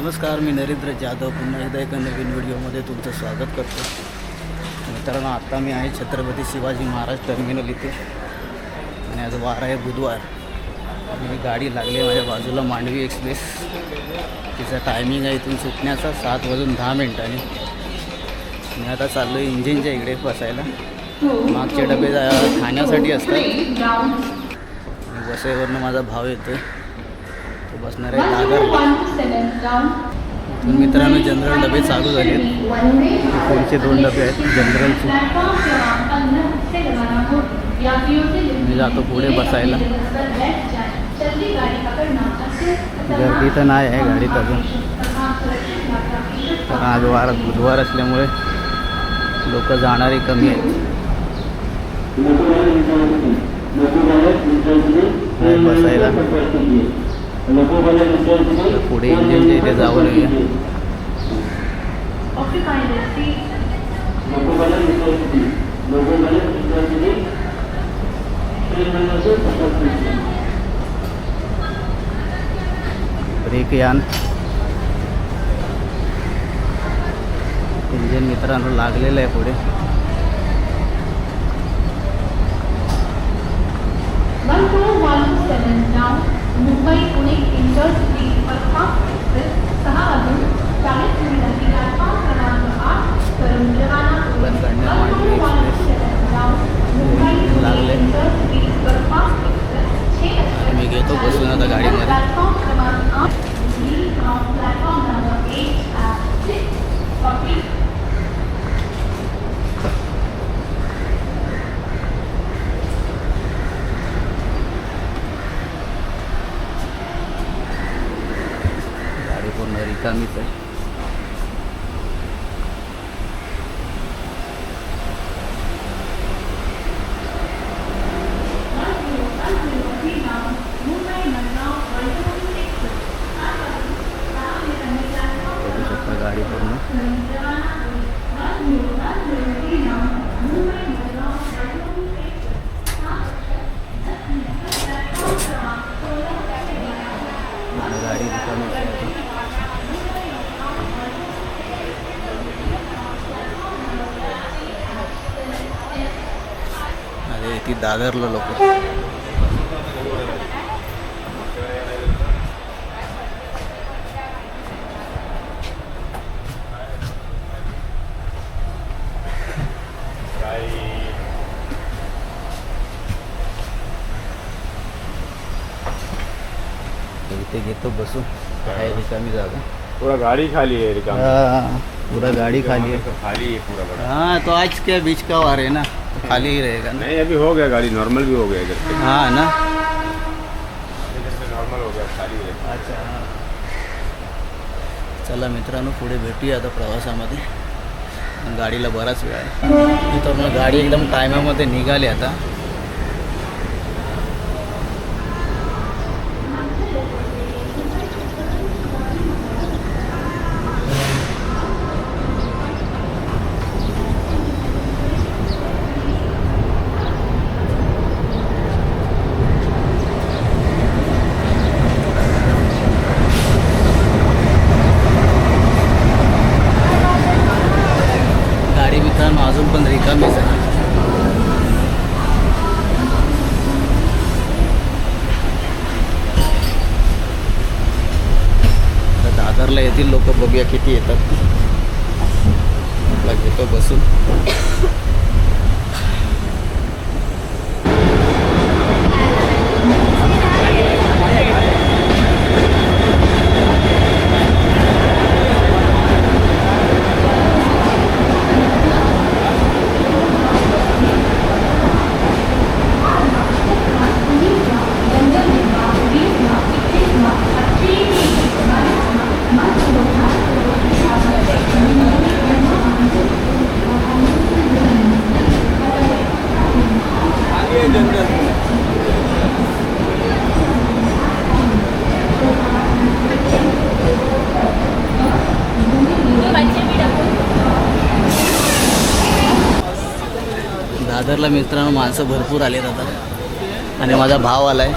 नमस्कार मी नरेंद्र जाधव. पुन्हा एकदा एका नवीन व्हिडिओमध्ये तुमचं स्वागत करतो. मित्रांनो आत्ता मी आहे छत्रपती शिवाजी महाराज टर्मिनल इथे. आणि आज वार आहे बुधवार. आणि गाडी लागली माझ्या बाजूला मांडवी एक्सप्रेस. तिचा टायमिंग आहे इथून सुटण्याचा सात वाजून दहा मिनिटांनी. मी आता चाललो आहे इंजिनच्या इकडे बसायला. मागचे डबे जा- खाण्यासाठी असतात. बसेवरनं माझा भाव येतो आहे बसणार आहे दादरला मित्रांनो जनरल डबे चालू झाले आहेत पुढचे दोन डबे आहेत जनरलचे मी जातो पुढे बसायला. गर्दी तर नाही आहे गाडीत अजून. कारण आज वार बुधवार असल्यामुळे लोक जाणारे कमी आहेत. आहे बसायला. पुढे इंजिनच्या इथे जावं लागेल ब्रेक यान. इंजिन मित्रांनो लागलेलं आहे पुढे. Mumbai Pune intercity superfast express सहा वाजून चाळीस मिनिटांची प्लॅटफॉर्म क्रमांक आठ करून रवाना ती दादरला लोक इथे घेतो बसून काय रिकामी जागा पूरा गाड़ी खाली है रिकाम हाँ, पूरा गाड़ी खाली है। खाली है पूरा बड़ा हाँ तो आज के बीच का वार है ना। खाली ही रहेगा ना। नहीं अभी हो गया गाड़ी नॉर्मल भी हो गया से। हाँ ना? नॉर्मल हो गया खाली अच्छा चला मित्रांनो पुढे भेटूया आता प्रवासामध्ये. गाडीला बराच वेळ आहे. मित्रांनो गाडी एकदम टायमामध्ये निघाली आता गाडी मित्रांनो अजून पण रिकामीच आहे आता दादरला येतील लोक बघूया किती येतात. आपला घेतो बसून. दादरला मित्रांनो माणसं भरपूर आलेत आता. आणि माझा भाव आली.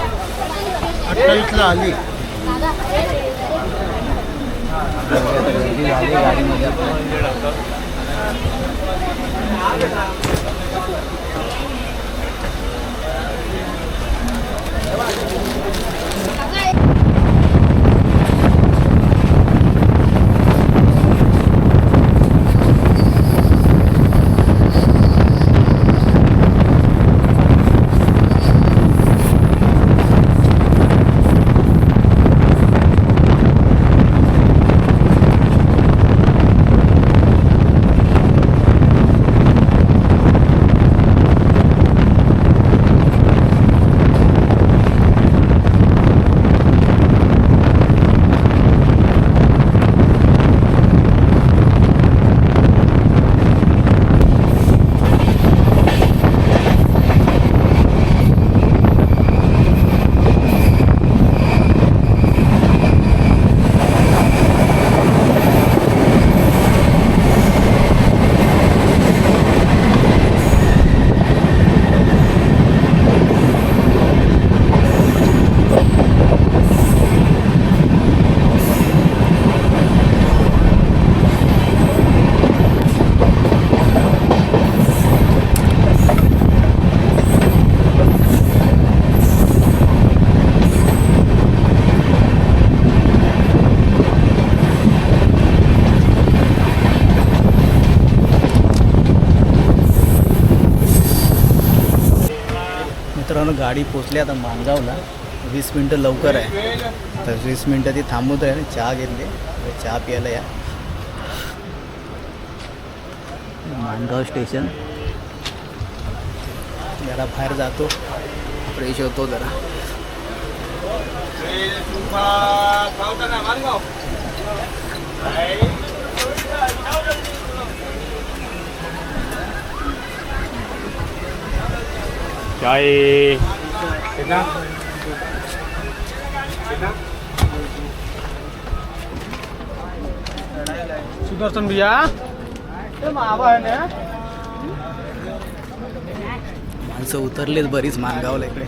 गर्दी झाली गाडीमध्ये आता. मित्रांनो गाडी पोचली आता माणगावला. वीस मिनटं लवकर आहे. तर वीस मिनटं ती थांबवत आहे चहा घेतली चहा प्यायला या. माणगाव स्टेशन. जरा बाहेर जातो फ्रेश होतो जरा. चाय कितना कितना सुदर्शन भैया माणसं उतरलीच बरीच माणगावला इकडे.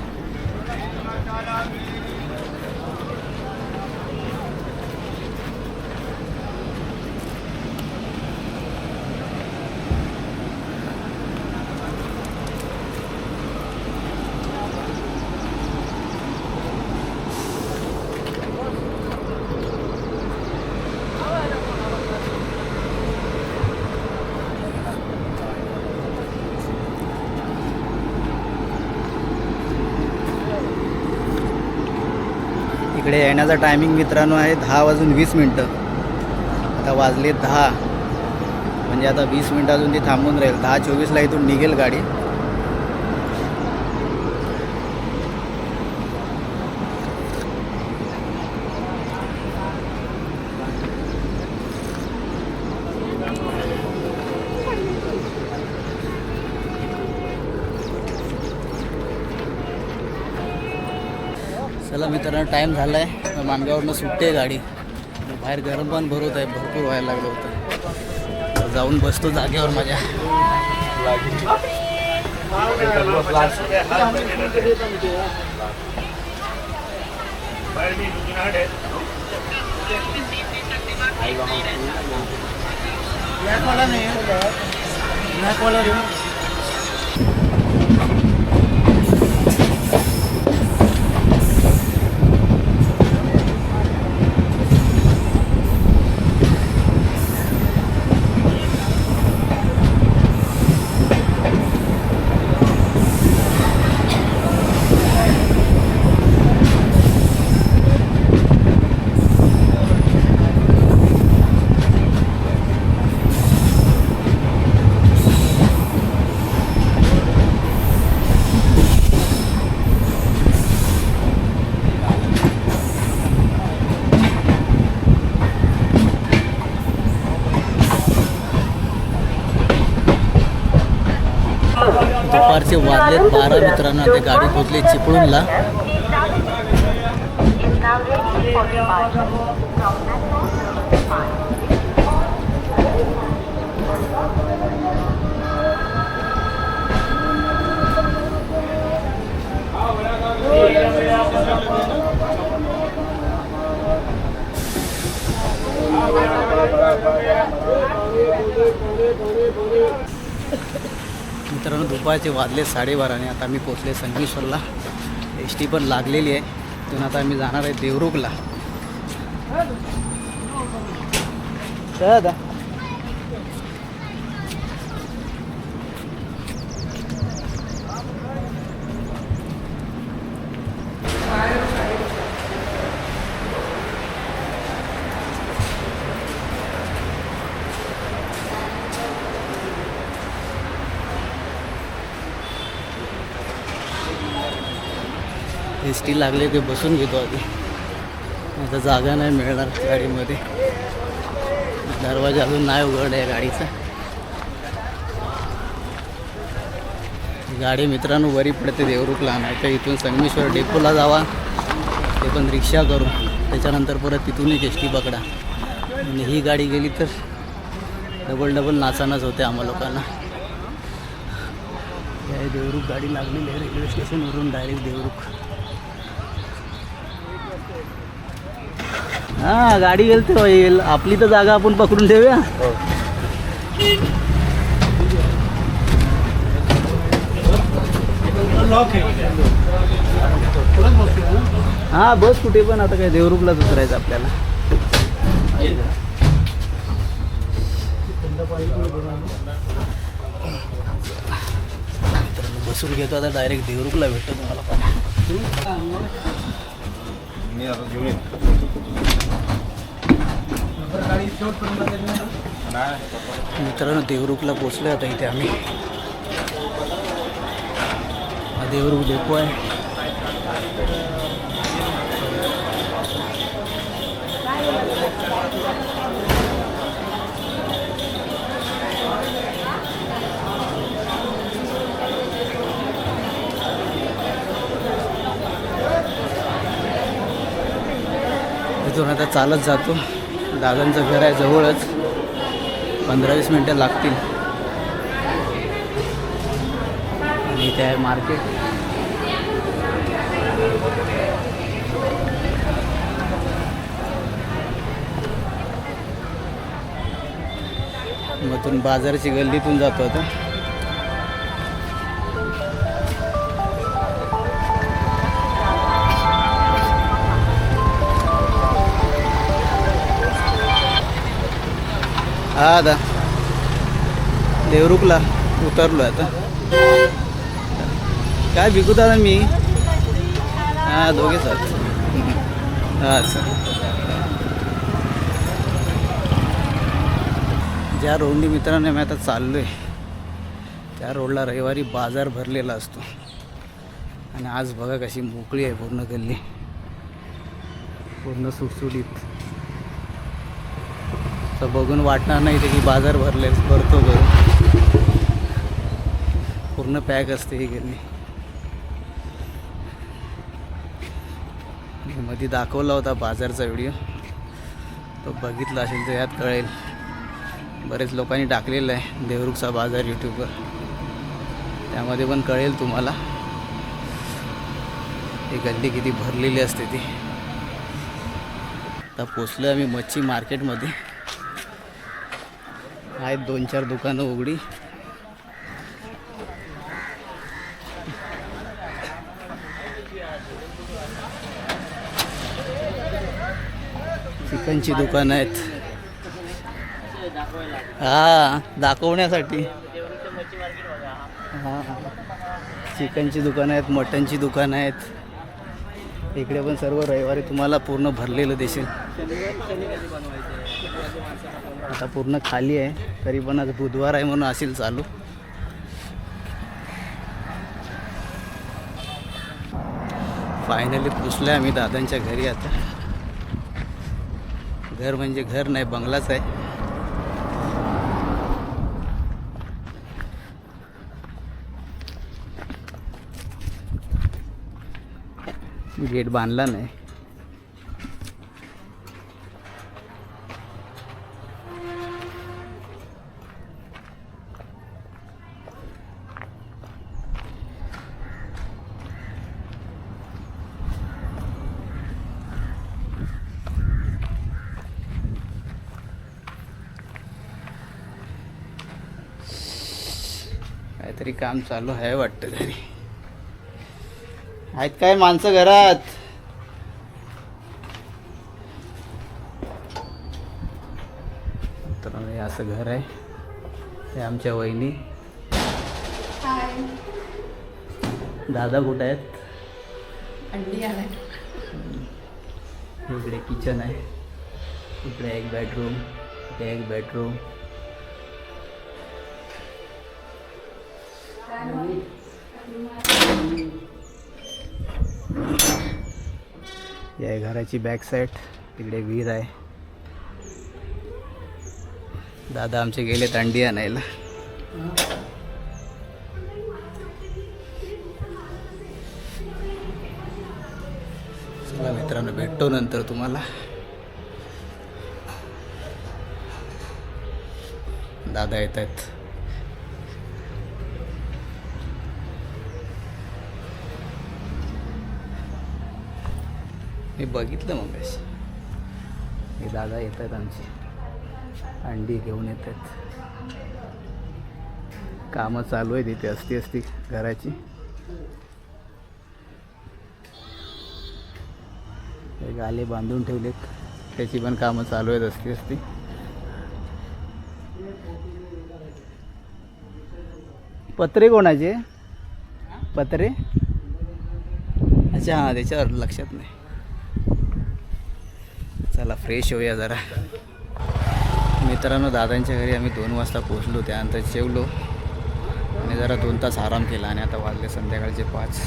इकडे येण्याचा टायमिंग मित्रांनो आहे दहा वाजून वीस मिनटं. आता वाजले दहा. म्हणजे आता वीस मिनटं अजून ती थांबून राहील. दहा चोवीसला इथून निघेल गाडी. चला मित्रांनो टाईम झाला आहे माणगावरनं सुटते गाडी. बाहेर गरम पण भरवत आहे भरपूर व्हायला लागलं होतं. जाऊन बसतो जागेवर माझ्या. दुपारचे वाजले बारा. मित्रांनो ते गाडी पोचले चिपळूणला. मित्रांनो दुपारचे वाजले साडेबारा आणि आता आम्ही पोचले संगमेश्वरला. एस टी पण लागलेली आहे. तिथून आता आम्ही जाणार आहे देवरुखला. दादा एसटी टी लागले ते बसून घेतो आधी. आता जागा नाही मिळणार गाडीमध्ये. दरवाजा अजून नाही उघड आहे गाडीचा. गाडी मित्रांनो बरी पडते देवरुखला. नाही तर इथून संगमेश्वर डेपोला जावा. ते पण रिक्षा करू. त्याच्यानंतर परत तिथून एक एस टी पकडा. आणि ही गाडी गेली तर डबल डबल नाचानच होते आम्हा लोकांना. हे देवरुख गाडी लागलेली आहे. रेल्वे स्टेशनवरून डायरेक्ट देवरुख. हा गाडी गेली तर होईल आपली तर जागा आपण पकडून ठेवूया. हा. बस कुठे पण आता काय देवरुखलाच उतरायचं आपल्याला. बसून घेतो आता डायरेक्ट देवरुखला भेटतो तुम्हाला पण. मी आता घेऊन मित्रांनो देवरुखला पोचलो आता इथे आम्ही. हा देवरुख डेपो आहे. इथून आता चालत जातो. दादांचं घर आहे जवळच. पंधरा वीस मिनटं लागतील. आणि इथे आहे मार्केट. मधून बाजारची गल्लीतून जातो आता. हा दा देवरुखला उतरलो आता. काय विकू दादा मी? हां दोघेच सर हां सर ज्या रोडनी मित्रांनो मी आता चाललो आहे त्या रोडला रविवारी बाजार भरलेला असतो. आणि आज बघा कशी मोकळी आहे पूर्ण गल्ली. पूर्ण सुटसुटीत. तर बघून वाटणार नाही ते की बाजार भरले भरतो भरून पूर्ण पॅक असते ही गिरणी. मध्ये दाखवला होता बाजारचा व्हिडिओ तो बघितला असेल तर यात कळेल. बरेच लोकांनी टाकलेलं आहे देवरुखचा बाजार यूट्यूबवर त्यामध्ये पण कळेल तुम्हाला. ही गल्ली किती भरलेली असते ती. आता पोचलो आम्ही मच्छी मार्केटमध्ये आहेत दोन चार दुकानं उघडी. चिकनची दुकानं आहेत. हा दाखवण्यासाठी. हां चिकनची दुकानं आहेत मटनची दुकानं आहेत. इकडे पण सर्व रविवारी तुम्हाला पूर्ण भरलेलं दिसेल. आता पूर्ण खाली आहे. तरी पण आज बुधवार आहे म्हणून असेल चालू. फायनली पोचलो आम्ही दादांच्या घरी आता. घर म्हणजे घर नाही बंगलाच आहे. गेट बांधला नाही. काहीतरी काम चालू आहे वाटतं घरी. आहेत काय माणसं घरात? तर हे असं घर आहे. हे आमच्या वहिनी. दादा कुठे आहेत? इकडे किचन आहे. इकडे एक बेडरूम इकडे एक बेडरूम या घराची बॅक साईड तिकडे विहीर आहे. दादा आमचे गेले अंडी आणायला. चला मित्रांनो भेटतो नंतर तुम्हाला. दादा येत आहेत मी बघितलं मग हे दादा येत आहेत आमची. अंडी घेऊन येत आहेत कामं चालू आहेत तिथे असती असती घराची. गाले बांधून ठेवलेत. त्याची पण कामं चालू आहेत असती असती. पत्रे कोणाचे? पत्रे? अच्छा हां त्याच्यावर लक्षात नाही. चला फ्रेश होऊया जरा. मित्रांनो दादांच्या घरी आम्ही दोन वाजता पोचलो त्यानंतर जेवलो. आणि जरा दोन तास आराम केला आणि आता वाजले संध्याकाळचे पाच.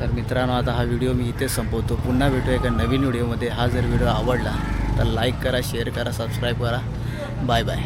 तर मित्रांनो आता हा व्हिडिओ मी इथेच संपवतो. पुन्हा भेटू एका नवीन व्हिडिओमध्ये. हा जर व्हिडिओ आवडला तर लाईक करा शेअर करा सबस्क्राईब करा. Bye bye